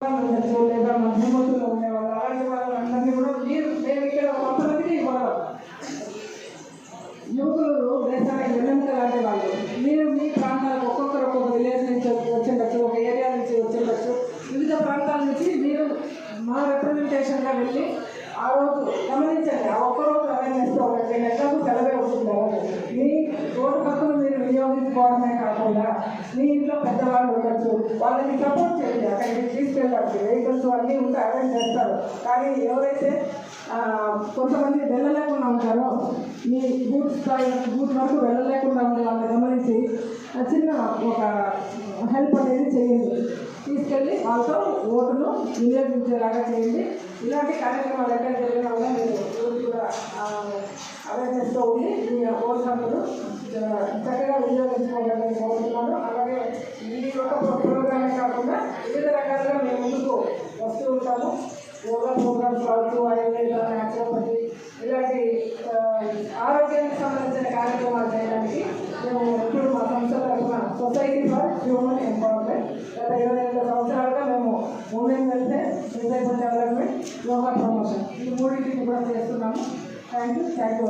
ఉండొచ్చు లేదా మధ్యమతులు ఉండేవాళ్ళు అలాంటి వాళ్ళందరినీ కూడా మీరు మేము ఇక్కడ కొంతమందికి ఇవ్వాలి యువకులు దేశానికి వెన్నెముక లాంటి వాళ్ళు మీరు మీ ప్రాంతాలకు ఒక్కొక్కరు ఒక్కొక్క విలేజ్ నుంచి వచ్చిండొచ్చు ఒక ఏరియా నుంచి వచ్చిండొచ్చు వివిధ ప్రాంతాల నుంచి మీరు మా రిప్రజెంటేషన్గా వెళ్ళి ఆ రోజు గమనించండి ఆ ఒక్క రోజు అవేర్నెస్ ఒక రెండు నెలలకు సెలవే ఉంటుంది మీ రోడ్డు పక్కన మీరు వినియోగించుకోవడమే కాకుండా మీ ఇంట్లో పెద్దవాళ్ళు ఉండొచ్చు. వాళ్ళని సపోర్ట్ చేయండి. అక్కడికి తీసుకెళ్ళచ్చు వెహికల్స్ అన్నీ ఉంటే అరేంజ్ చేస్తారు. కానీ ఎవరైతే కొంతమంది వెళ్ళలేకుండా ఉంటారో మీ బూత్ స్థాయి బూత్ వరకు వెళ్ళలేకుండా ఉండే వాళ్ళని గమనించి చిన్న ఒక హెల్ప్ అనేది చేయండి. తీసుకెళ్ళి వాళ్ళతో ఓటును వినియోగించేలాగా చేయండి. ఇలాంటి కార్యక్రమాలు ఎక్కడ జరిగినా కూడా మీరు కూడా అవేర్నెస్తో ఉండి మీ ఓటు చక్కగా వినియోగించుకోవాలని కోరుతున్నాను అలాగే ఈ యొక్క ప్రోగ్రామే కాకుండా వివిధ రకాల యోగా ప్రోగ్రామ్స్ కావచ్చు ఆయుర్వేద న్యాచురోపతి ఇలాంటి ఆరోగ్యానికి సంబంధించిన కార్యక్రమాలు చేయడానికి మేము ఇప్పుడు మా సంస్థ తరఫున సొసైటీ ఫర్ హ్యూమన్ ఎంపవర్మెంట్ గత ఇరవై రెండు సంవత్సరాలుగా మేము women welfare disable development yoga promotion. ఈ మూడింటిని కూడా చేస్తున్నాము. Thank you thank you